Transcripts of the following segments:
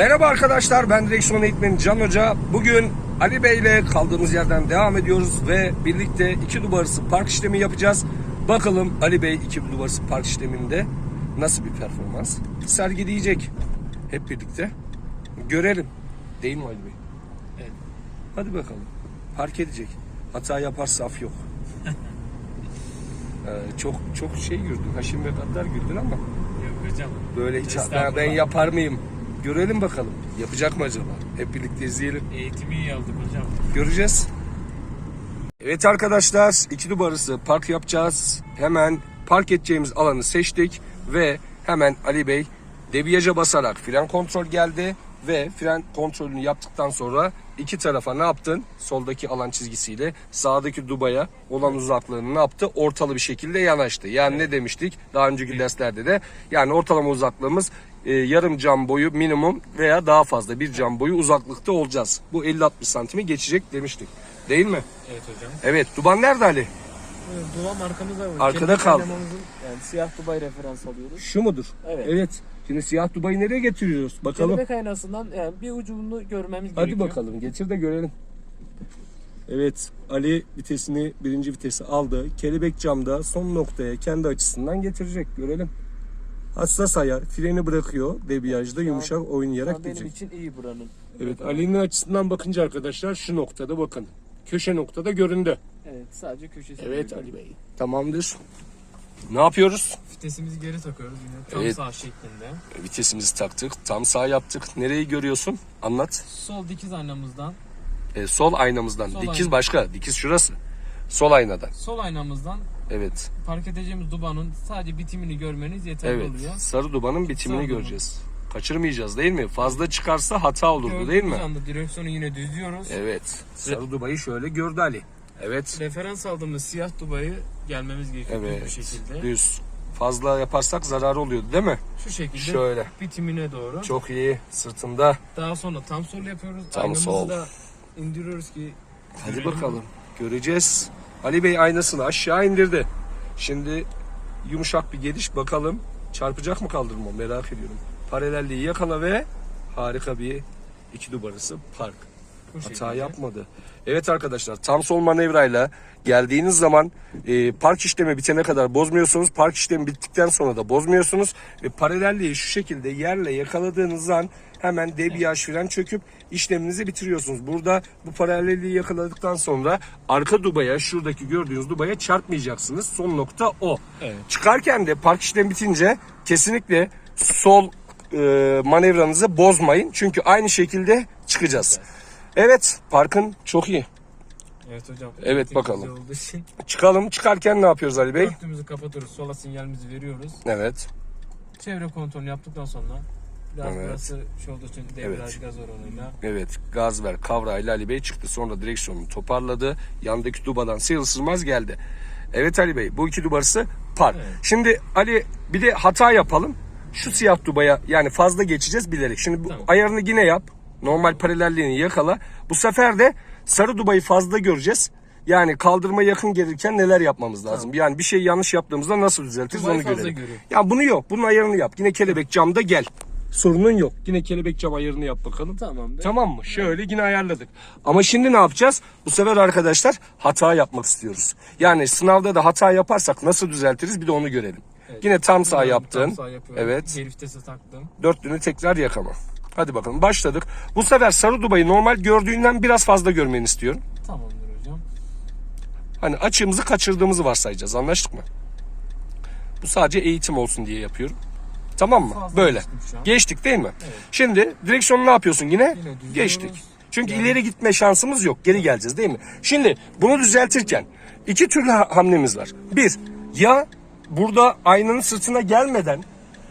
Merhaba arkadaşlar ben direksiyon eğitmeni Can Hoca. Bugün Ali Bey ile kaldığımız yerden devam ediyoruz ve birlikte iki numarası park işlemi yapacağız. Bakalım Ali Bey iki numarası park işleminde nasıl bir performans sergileyecek. Hep birlikte görelim. Değil mi Ali Bey? Evet. Hadi bakalım. Park edecek. Hata yaparsa af yok. Ee, çok çok şey güldün. Haşim ve Gaddar güldün ama Yok hocam. böyle hiç ben, ben yapar mıyım? Görelim bakalım. Yapacak mı acaba? Hep birlikte izleyelim. Eğitimi iyi aldık hocam. Göreceğiz. Evet arkadaşlar iki numarası park yapacağız. Hemen park edeceğimiz alanı seçtik ve hemen Ali Bey debriyaja basarak fren kontrol geldi ve fren kontrolünü yaptıktan sonra iki tarafa ne yaptın? Soldaki alan çizgisiyle sağdaki dubaya olan uzaklığını ne yaptı? Ortalı bir şekilde yanaştı. Yani ne demiştik daha önceki derslerde de? Yani ortalama uzaklığımız e, yarım cam boyu minimum veya daha fazla bir cam boyu uzaklıkta olacağız. Bu 50-60 santimi geçecek demiştik. Değil mi? Evet hocam. Evet. Duban nerede Ali? Duvam arkamızda var. Arkada Kendi kaldı. kalemamızın, Yani siyah Dubai referans alıyoruz. Şu mudur? Evet. Şimdi siyah Dubai'yi nereye getiriyoruz? Bakalım. Kelebek aynasından yani bir ucunu görmemiz Hadi gerekiyor. bakalım. Getir de görelim. Evet. Ali vitesini birinci vitesi aldı. Kelebek camda son noktaya kendi açısından getirecek. Görelim. Hassas ayar. Freni bırakıyor. Debriyajda yumuşak oynayarak benim gidecek. için iyi buranın. Evet. Ali'nin açısından bakınca arkadaşlar şu noktada bakın. Köşe noktada göründü. Evet sadece köşesi. Evet Ali Bey. Tamamdır. Ne yapıyoruz? Vitesimizi geri takıyoruz yine tam Evet. sağ şeklinde. Vitesimizi taktık. Tam sağ yaptık. Nereyi görüyorsun? Anlat. Sol dikiz aynamızdan, E, sol aynamızdan. Sol dikiz ayna. başka. Dikiz şurası. Sol aynadan. sol aynamızdan Evet. park edeceğimiz dubanın sadece bitimini görmeniz yeterli Evet. oluyor. Sarı dubanın bitimini Sarı göreceğiz. Kaçırmayacağız değil mi? Fazla çıkarsa hata olurdu değil mi? Anda direksiyonu yine düzlüyoruz. Evet. Sarı dubayı şöyle gördü Ali. Evet. Referans aldığımız siyah dubayı gelmemiz gerekiyor Evet. şekilde. Düz. Fazla yaparsak zararı oluyordu değil mi? Şu şekilde Şöyle. bitimine doğru. Çok iyi. Sırtında. Daha sonra tam sol yapıyoruz. Tam Aynamızı sol. da indiriyoruz ki Hadi görelim. bakalım. Göreceğiz. Ali Bey aynasını aşağı indirdi. Şimdi yumuşak bir geliş bakalım. Çarpacak mı kaldırma merak ediyorum. Paralelliği yakala ve harika bir iki numarası park. Hata yapmadı. Evet arkadaşlar tam sol manevrayla geldiğiniz zaman e, park işlemi bitene kadar bozmuyorsunuz. Park işlemi bittikten sonra da bozmuyorsunuz. Ve paralelliği şu şekilde yerle yakaladığınız an hemen debriyaj fren çöküp işleminizi bitiriyorsunuz. Burada bu paralelliği yakaladıktan sonra arka dubaya şuradaki gördüğünüz dubaya çarpmayacaksınız. Son nokta o. Evet. Çıkarken de park işlemi bitince kesinlikle sol e, manevranızı bozmayın. Çünkü aynı şekilde çıkacağız. Evet parkın çok iyi. Evet hocam. Evet, bakalım. güzel olduğu için Çıkalım çıkarken ne yapıyoruz Ali Bey? Dörtlüğümüzü kapatıyoruz. Sola sinyalimizi veriyoruz. Evet. Çevre kontrolünü yaptıktan sonra biraz Evet. burası şey olduğu için debriyaj Evet. gaz oranıyla Evet gaz ver kavrayla Ali Bey çıktı. Sonra direksiyonunu toparladı. Yandaki dubadan sıyrılsızmaz geldi. Evet Ali Bey bu iki dubarısı par. Evet. Şimdi Ali bir de hata yapalım. Şu siyah dubaya yani fazla geçeceğiz bilerek. Şimdi bu Tamam. ayarını yine yap. Normal paralelliğini yakala. Bu sefer de sarı dubayı fazla göreceğiz. Yani kaldırma yakın gelirken neler yapmamız lazım? Yani bir şey yanlış yaptığımızda nasıl düzeltiriz Dubayı onu fazla görelim. görüyor. Ya bunu yok. Bunun ayarını yap. Yine kelebek camda gel. Sorunun yok. Yine kelebek cam ayarını yap bakalım. Tamamdır. Tamam mı? Şöyle yine ayarladık. Ama şimdi ne yapacağız? Bu sefer arkadaşlar hata yapmak istiyoruz. Yani sınavda da hata yaparsak nasıl düzeltiriz bir de onu görelim. Yine tam sağ Tam yaptın. sağ yapıyorum. Evet. Geri vitese taktım. Dörtlünü tekrar yakama. Hadi bakalım başladık. Bu sefer sarı dubayı normal gördüğünden biraz fazla görmeni istiyorum. Tamamdır hocam. Hani açığımızı kaçırdığımızı varsayacağız. Anlaştık mı? Bu sadece eğitim olsun diye yapıyorum. Tamam mı? Fazla Böyle. Geçtik değil mi? Şimdi direksiyonu ne yapıyorsun yine? Yine. Geçtik. Çünkü ileri gitme şansımız yok. Geri geleceğiz değil mi? Şimdi bunu düzeltirken iki türlü ha- hamlemiz var. Bir, ya burada aynanın sırtına gelmeden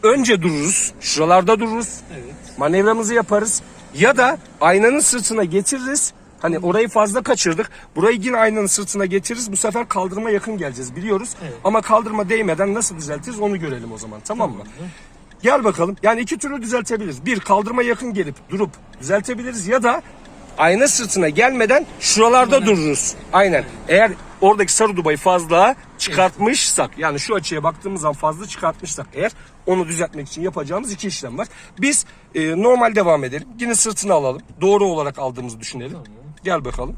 önce dururuz. Şuralarda dururuz. Evet. Manevramızı yaparız. Ya da aynanın sırtına getiririz. Hani orayı fazla kaçırdık. Burayı yine aynanın sırtına getiririz. Bu sefer kaldırma yakın geleceğiz biliyoruz. Evet. Ama kaldırma değmeden nasıl düzeltiriz onu görelim o zaman tamam mı? Gel bakalım. Yani iki türlü düzeltebiliriz. Bir kaldırma yakın gelip durup düzeltebiliriz ya da ayna sırtına gelmeden şuralarda dururuz. Aynen. Eğer oradaki sarı dubayı fazla çıkartmışsak yani şu açıya baktığımız zaman fazla çıkartmışsak eğer onu düzeltmek için yapacağımız iki işlem var. Biz e, normal devam edelim. Yine sırtını alalım. Doğru olarak aldığımızı düşünelim. Gel bakalım.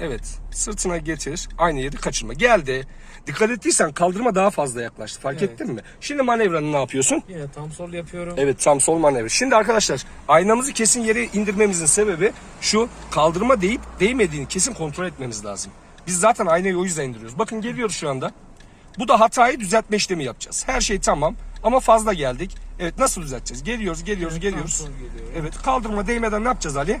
Evet. Sırtına getir. Aynı yeri kaçırma. Geldi. Dikkat ettiysen kaldırma daha fazla yaklaştı. Fark Evet. ettin mi? Şimdi manevranı ne yapıyorsun? Yine tam sol yapıyorum. Evet tam sol manevra. Şimdi arkadaşlar aynamızı kesin yere indirmemizin sebebi şu kaldırma deyip değmediğini kesin kontrol etmemiz lazım. Biz zaten aynayı o yüzden indiriyoruz. Bakın geliyoruz şu anda. Bu da hatayı düzeltme işlemi yapacağız. Her şey tamam ama fazla geldik. Evet nasıl düzelteceğiz? Geliyoruz, geliyoruz, Evet, geliyoruz. sol geliyorum. Evet kaldırma değmeden ne yapacağız Ali?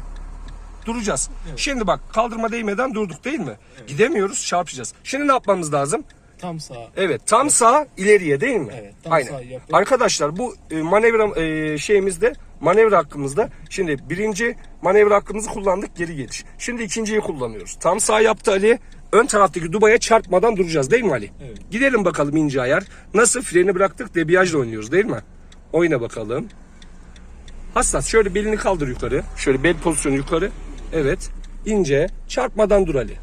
Duracağız. Şimdi bak kaldırma değmeden durduk değil mi? Gidemiyoruz, çarpacağız. Şimdi ne yapmamız lazım? Tam sağ. Evet tam sağ ileriye değil mi? Evet, tam Aynen. sağ yapıp- Arkadaşlar bu e, manevra e, şeyimizde manevra hakkımızda şimdi birinci manevra hakkımızı kullandık geri geliş. Şimdi ikinciyi kullanıyoruz. Tam sağ yaptı Ali. Ön taraftaki dubaya çarpmadan duracağız değil mi Ali? Evet. Gidelim bakalım ince ayar. Nasıl freni bıraktık debiyajla oynuyoruz değil mi? Oyna bakalım. Hassas şöyle belini kaldır yukarı. Şöyle bel pozisyonu yukarı. Evet. İnce çarpmadan dur Ali.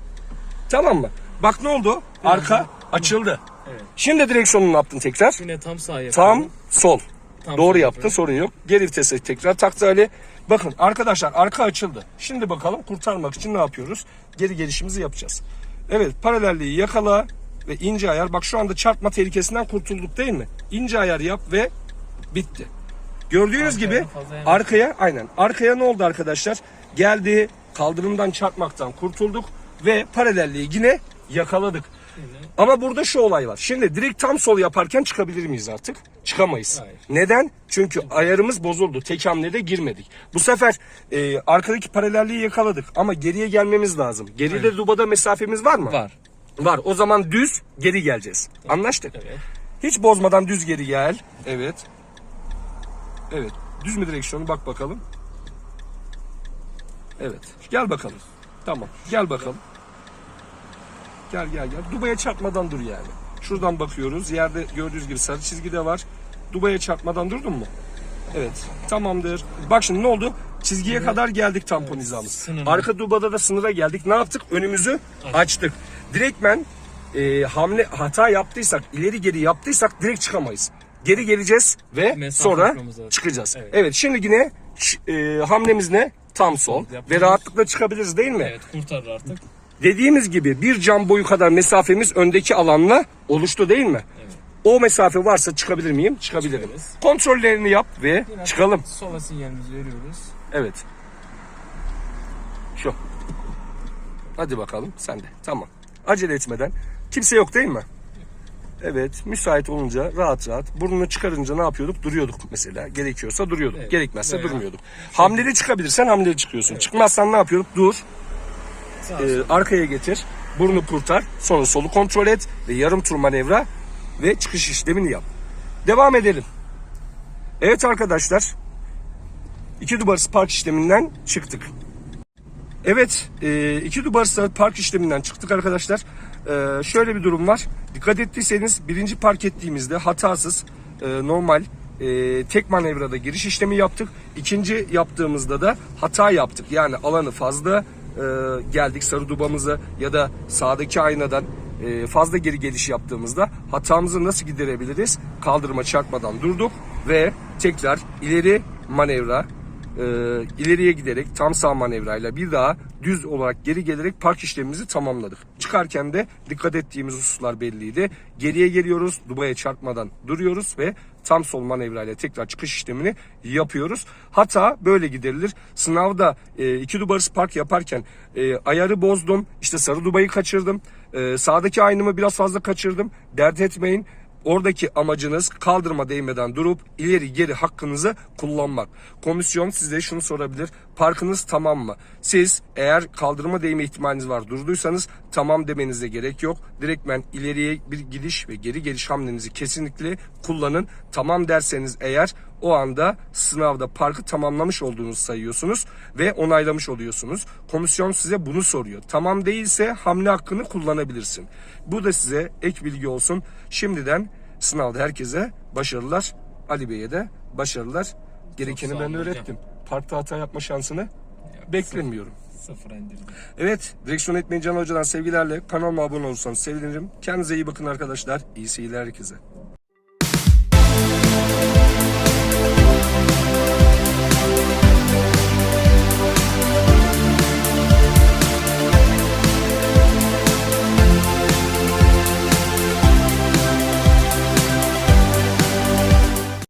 Tamam mı? Bak ne oldu? Arka açıldı. Evet. Şimdi direksiyonunu ne yaptın tekrar? Yine tam sağ yapıyorum. Tam sol. Tam Doğru sol yaptın yapıyorum. sorun yok. Geri vitese tekrar taktı Ali. Bakın arkadaşlar arka açıldı. Şimdi bakalım kurtarmak için ne yapıyoruz? Geri gelişimizi yapacağız. Evet paralelliği yakala ve ince ayar. Bak şu anda çarpma tehlikesinden kurtulduk değil mi? İnce ayar yap ve bitti. Gördüğünüz Arkaya gibi arkaya aynen arkaya ne oldu arkadaşlar? Geldi kaldırımdan çarpmaktan kurtulduk ve paralelliği yine yakaladık. Yine. Ama burada şu olay var. Şimdi direkt tam sol yaparken çıkabilir miyiz artık? Çıkamayız. Hayır. Neden? Çünkü ayarımız bozuldu. Tek hamlede girmedik. Bu sefer e, arkadaki paralelliği yakaladık ama geriye gelmemiz lazım. Geride dubada mesafemiz var mı? Var. Var. O zaman düz geri geleceğiz. Anlaştık. Evet. Hiç bozmadan düz geri gel. Evet. Evet. Düz mü direksiyonu bak bakalım. Evet. Gel bakalım. Tamam. Gel bakalım. Gel gel gel. Dubaya çarpmadan dur yani. Şuradan bakıyoruz. Yerde gördüğünüz gibi sarı çizgi de var. Dubaya çarpmadan durdun mu? Evet. Tamamdır. Bak şimdi ne oldu? Çizgiye kadar geldik tampon hizamız. sınırı. Arka dubada da sınıra geldik. Ne yaptık? Önümüzü açtık. Direktmen e, hamle hata yaptıysak, ileri geri yaptıysak direkt çıkamayız. Geri geleceğiz ve Mesafe sonra çıkacağız. Evet. Evet. şimdi yine e, hamlemiz ne? Tam sol. Ve yapıyoruz. rahatlıkla çıkabiliriz değil mi? Evet kurtarır artık. Dediğimiz gibi bir cam boyu kadar mesafemiz öndeki alanla oluştu değil mi? O mesafe varsa çıkabilir miyim? Çıkabilirim. Çıkarız. Kontrollerini yap ve Yine çıkalım. Sola sinyalimizi veriyoruz. Evet. Şu. Hadi bakalım sen de. Tamam. Acele etmeden. Kimse yok değil mi? Evet. Müsait olunca rahat rahat. Burnunu çıkarınca ne yapıyorduk? Duruyorduk mesela. Gerekiyorsa duruyorduk. Evet. Gerekmezse Veya- durmuyorduk. Hamleli çıkabilirsen hamleli çıkıyorsun. Çıkmazsan ne yapıyorduk? Dur. Sağ Ee, arkaya getir. Burnu kurtar. Sonra solu kontrol et. Ve yarım tur manevra ve çıkış işlemini yap. Devam edelim. Evet arkadaşlar. İki dubarız park işleminden çıktık. Evet, e, iki dubarız park işleminden çıktık arkadaşlar. E, şöyle bir durum var. Dikkat ettiyseniz birinci park ettiğimizde hatasız, e, normal, e, tek manevrada giriş işlemi yaptık. İkinci yaptığımızda da hata yaptık. Yani alanı fazla e, geldik sarı dubamıza ya da sağdaki aynadan e, fazla geri geliş yaptığımızda hatamızı nasıl giderebiliriz? Kaldırıma çarpmadan durduk ve tekrar ileri manevra ileriye giderek tam sağ manevrayla bir daha düz olarak geri gelerek park işlemimizi tamamladık. Çıkarken de dikkat ettiğimiz hususlar belliydi. Geriye geliyoruz, dubaya çarpmadan duruyoruz ve tam sol manevrayla tekrar çıkış işlemini yapıyoruz. Hata böyle giderilir. Sınavda e, iki dubarız park yaparken e, ayarı bozdum, işte sarı dubayı kaçırdım, e, sağdaki aynımı biraz fazla kaçırdım. Dert etmeyin. Oradaki amacınız kaldırma değmeden durup ileri geri hakkınızı kullanmak. Komisyon size şunu sorabilir. Parkınız tamam mı? Siz eğer kaldırma değme ihtimaliniz var durduysanız tamam demenize gerek yok. Direktmen ileriye bir gidiş ve geri geliş hamlenizi kesinlikle kullanın. Tamam derseniz eğer o anda sınavda parkı tamamlamış olduğunuzu sayıyorsunuz ve onaylamış oluyorsunuz. Komisyon size bunu soruyor. Tamam değilse hamle hakkını kullanabilirsin. Bu da size ek bilgi olsun. Şimdiden sınavda herkese başarılar. Ali Bey'e de başarılar. Gerekeni ben öğrettim. Parkta hata yapma şansını beklemiyorum. Sıfır indirdim. Evet, direksiyon etmeyi Can Hoca'dan sevgilerle kanalıma abone olursanız sevinirim. Kendinize iyi bakın arkadaşlar. İyi seyirler herkese.